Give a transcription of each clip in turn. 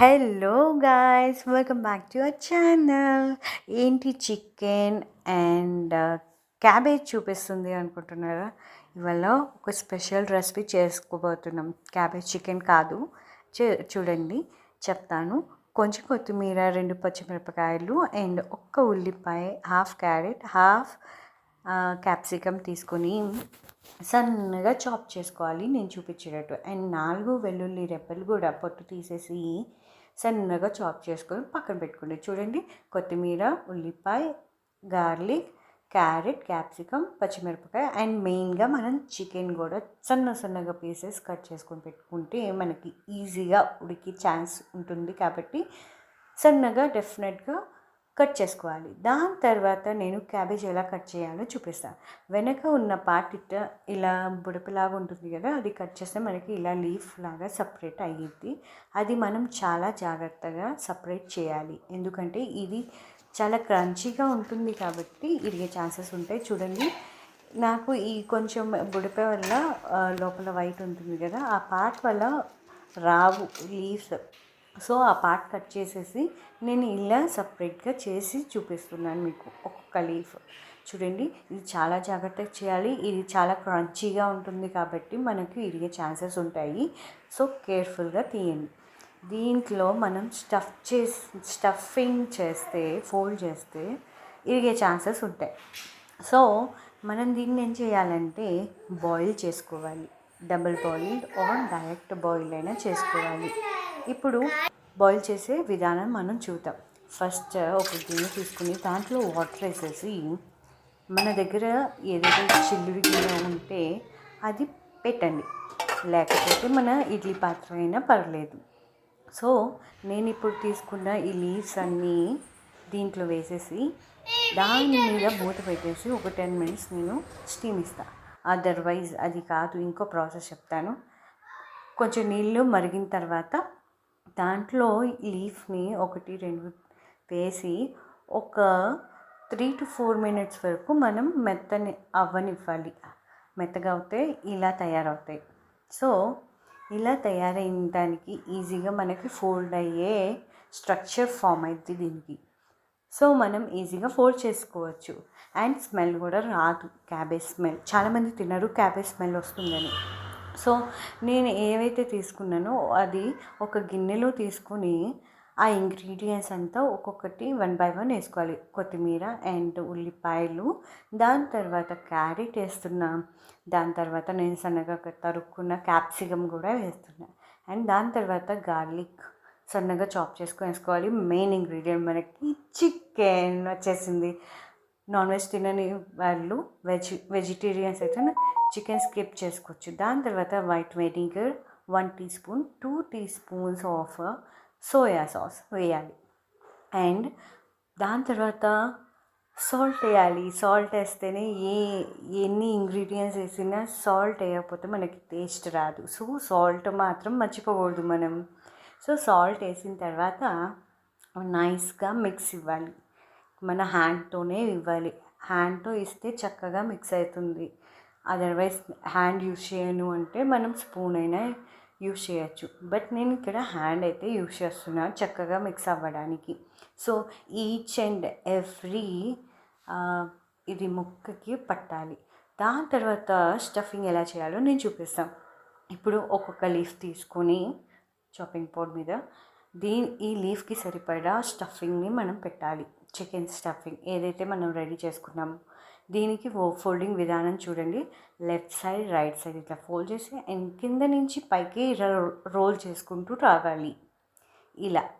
Hello guys welcome back to our channel ఏంటి chicken and cabbage చూపిస్తుంది అనుకుంటున్నారా? ఇవాళ ఒక స్పెషల్ రెసిపీ చేసుకోబోతున్నాం. క్యాబేజ్ చికెన్ కాదు. చూ- చూడండి. చెప్తాను. కొంచెం కొత్తిమీర రెండు పచ్చిమిరపకాయలు అండ్ ఒక్క ఉల్లిపాయ హాఫ్ క్యారెట్ హాఫ్ క్యాప్సికమ్ తీసుకొని సన్నగా చాప్ చేసుకోవాలి. నేను చూపించేటట్టు. అండ్ నాలుగు వెల్లుల్లి రెప్పలు కూడా పొట్టు తీసేసి సన్నగా చాప్ చేసుకొని పక్కన పెట్టుకోండి. చూడండి కొత్తిమీర ఉల్లిపాయ గార్లిక్ క్యారెట్ క్యాప్సికమ్ పచ్చిమిరపకాయ అండ్ మెయిన్గా మనం చికెన్ కూడా సన్న సన్నగా పీసెస్ కట్ చేసుకొని పెట్టుకుంటే మనకి ఈజీగా ఉడికి ఛాన్స్ ఉంటుంది కాబట్టి సన్నగా డెఫినెట్గా కట్ చేసుకోవాలి. దాని తర్వాత నేను క్యాబేజ్ ఎలా కట్ చేయాలో చూపిస్తాను వెనక ఉన్న పార్ట్ ఇట్ట ఇలా బుడపలాగా ఉంటుంది కదా అది కట్ చేస్తే మనకి ఇలా లీఫ్ లాగా సపరేట్ అయ్యిద్ది అది మనం చాలా జాగ్రత్తగా సపరేట్ చేయాలి. ఎందుకంటే ఇది చాలా క్రంచీగా ఉంటుంది కాబట్టి ఇరిగే ఛాన్సెస్ ఉంటాయి. చూడండి నాకు ఈ కొంచెం బుడప వల్ల లోపల వైట్ ఉంటుంది కదా ఆ పార్ట్ వల్ల రావు లీవ్స్. సో ఆ పార్ట్ కట్ చేసేసి నేను ఇలా సపరేట్గా చేసి చూపిస్తున్నాను మీకు. ఒక్కొక్క లీఫ్. చూడండి ఇది చాలా జాగ్రత్తగా చేయాలి. ఇది చాలా క్రంచీగా ఉంటుంది కాబట్టి మనకు ఇరిగే ఛాన్సెస్ ఉంటాయి. సో కేర్ఫుల్గా తీయండి. దీంట్లో మనం స్టఫ్ చేసి స్టఫింగ్ చేస్తే ఫోల్డ్ చేస్తే ఇరిగే ఛాన్సెస్ ఉంటాయి. సో మనం దీన్ని ఏం చేయాలంటే బాయిల్ చేసుకోవాలి. Double boiled or direct boil అయినా చేసుకోవాలి. ఇప్పుడు బాయిల్ చేసే విధానం మనం చూద్దాం. ఫస్ట్ ఒక గిన్నె తీసుకుని దాంట్లో వాటర్ వేసేసి మన దగ్గర ఏదైతే చిల్లుడి గిన్నె ఉంటే అది పెట్టండి. లేకపోతే మన ఇడ్లీ పాత్ర అయినా పర్లేదు. సో నేను ఇప్పుడు తీసుకున్న ఈ లీవ్స్ అన్నీ దీంట్లో వేసేసి దాని మీద మూత పెట్టేసి ఒక టెన్ మినిట్స్ నేను స్టీమ్ ఇస్తాను అదర్వైజ్ అది కాదు ఇంకో ప్రాసెస్ చెప్తాను. కొంచెం నీళ్ళు మరిగిన తర్వాత దాంట్లో లీఫ్ని ఒకటి రెండు వేసి ఒక త్రీ టు ఫోర్ మినిట్స్ వరకు మనం మెత్తని అవ్వనివ్వాలి. మెత్తగా అవుతే ఇలా తయారవుతాయి. సో ఇలా తయారైన దానికి ఈజీగా మనకి ఫోల్డ్ అయ్యే స్ట్రక్చర్ ఫామ్ అవుతుంది దీనికి. సో మనం ఈజీగా ఫోల్డ్ చేసుకోవచ్చు. అండ్ స్మెల్ కూడా రాదు క్యాబేజ్ స్మెల్. చాలామంది తినరు క్యాబేజ్ స్మెల్ వస్తుందని. సో నేను ఏవైతే తీసుకున్నానో అది ఒక గిన్నెలో తీసుకుని ఆ ఇంగ్రీడియంట్స్ అంతా ఒక్కొక్కటి వన్ బై వన్ వేసుకోవాలి. కొత్తిమీర అండ్ ఉల్లిపాయలు. దాని తర్వాత క్యారెట్ వేస్తున్నా. దాని తర్వాత నేను సన్నగా తరుక్కున్న క్యాప్సికమ్ కూడా వేస్తున్నా. అండ్ దాని తర్వాత గార్లిక్ సన్నగా చాప్ చేసుకొని వేసుకోవాలి. మెయిన్ ఇంగ్రీడియంట్ మనకి చికెన్ వచ్చేసింది. నాన్ వెజ్ తినని వాళ్ళు వెజ్ వెజిటేరియన్స్ అయితే చికెన్ స్కిప్ చేసుకోవచ్చు. దాని తర్వాత white vinegar one teaspoon two teaspoons of soya sauce వేయాలి. అండ్ దాని తర్వాత సాల్ట్ వేయాలి. సాల్ట్ వేస్తేనే ఏ ఎన్ని ఇంగ్రీడియంట్స్ వేసినా సాల్ట్ వేయకపోతే మనకి టేస్ట్ రాదు. సో సాల్ట్ మాత్రం మర్చిపోకూడదు మనం. సో సాల్ట్ వేసిన తర్వాత నైస్గా మిక్స్ ఇవ్వాలి. మన హ్యాండ్తోనే ఇవ్వాలి. హ్యాండ్తో ఇస్తే చక్కగా మిక్స్ అవుతుంది. అదర్వైజ్ హ్యాండ్ యూస్ చేయను అంటే మనం స్పూన్ అయినా యూస్ చేయొచ్చు. బట్ నేను ఇక్కడ హ్యాండ్ అయితే యూస్ చేస్తున్నాను చక్కగా మిక్స్ అవ్వడానికి. సో ఈచ్ అండ్ ఎవ్రీ ఇది ముక్కకి పట్టాలి. దాని తర్వాత స్టఫింగ్ ఎలా చేయాలో నేను చూపిస్తాను. ఇప్పుడు ఒక్కొక్క లీఫ్ తీసుకొని చాపింగ్ బోర్డ్ మీద దీని ఈ లీఫ్కి సరిపడా స్టఫింగ్ని మనం పెట్టాలి. చికెన్ స్టఫింగ్ ఏదైతే మనం రెడీ చేసుకున్నామో. దీనికి ఫోల్డింగ్ విధానం చూడండి. లెఫ్ట్ సైడ్ రైట్ సైడ్ ఇట్లా ఫోల్డ్ చేసి అండ్ కింద నుంచి పైకి రోల్ చేసుకుంటూ రావాలి. ఇలా.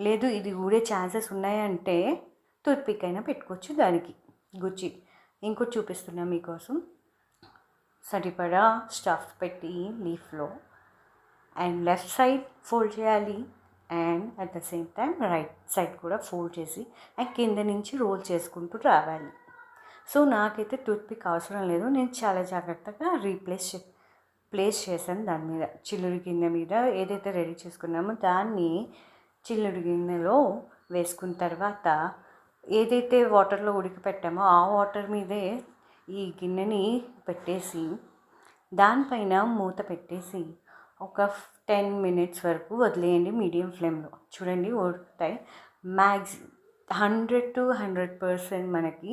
లేదు ఇది ఊడే ఛాన్సెస్ ఉన్నాయంటే తుర్పికైనా అయినా పెట్టుకోవచ్చు దానికి. గుచ్చి. ఇంకోటి చూపిస్తున్నా మీకోసం. సరిపడా స్టఫ్ పెట్టి లీఫ్లో. అండ్ లెఫ్ట్ సైడ్ ఫోల్డ్ చేయాలి. And at the same time right side కూడా ఫోల్డ్ చేసి అండ్ కింద నుంచి రోల్ చేసుకుంటూ రావాలి. సో నాకైతే టూత్పిక్ అవసరం లేదు. నేను చాలా జాగ్రత్తగా రీప్లేస్ ప్లేస్ చేశాను దాని మీద. చిల్లుడి గిన్నె మీద ఏదైతే రెడీ చేసుకున్నామో దాన్ని చిల్లుడి గిన్నెలో వేసుకున్న తర్వాత ఏదైతే వాటర్లో ఉడికిపెట్టామో ఆ వాటర్ మీదే ఈ గిన్నెని పెట్టేసి దానిపైన మూత పెట్టేసి ఒక టెన్ మినిట్స్ వరకు వదిలేయండి మీడియం ఫ్లేమ్లో. చూడండి ఉడుకుతాయి. Max hundred to hundred percent మనకి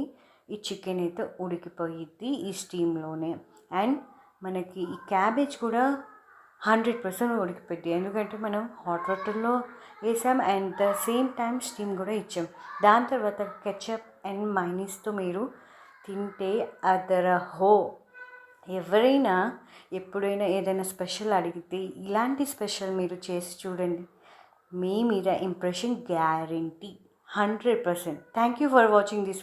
ఈ చికెన్ అయితే ఉడికిపోయిద్ది ఈ స్టీమ్లోనే అండ్ మనకి ఈ క్యాబేజ్ కూడా హండ్రెడ్ పర్సెంట్ ఉడికిపోయింది ఎందుకంటే మనం హాట్ వాటర్లో వేసాం and the same time steam కూడా ఇచ్చాం. దాని తర్వాత కెచప్ అండ్ మైనీస్తో మీరు తింటే అదర హో! ఎవరైనా ఎప్పుడైనా ఏదైనా స్పెషల్ అడిగితే ఇలాంటి స్పెషల్ మీరు చేసి చూడండి. మీ మీద impression guarantee hundred percent thank you for watching this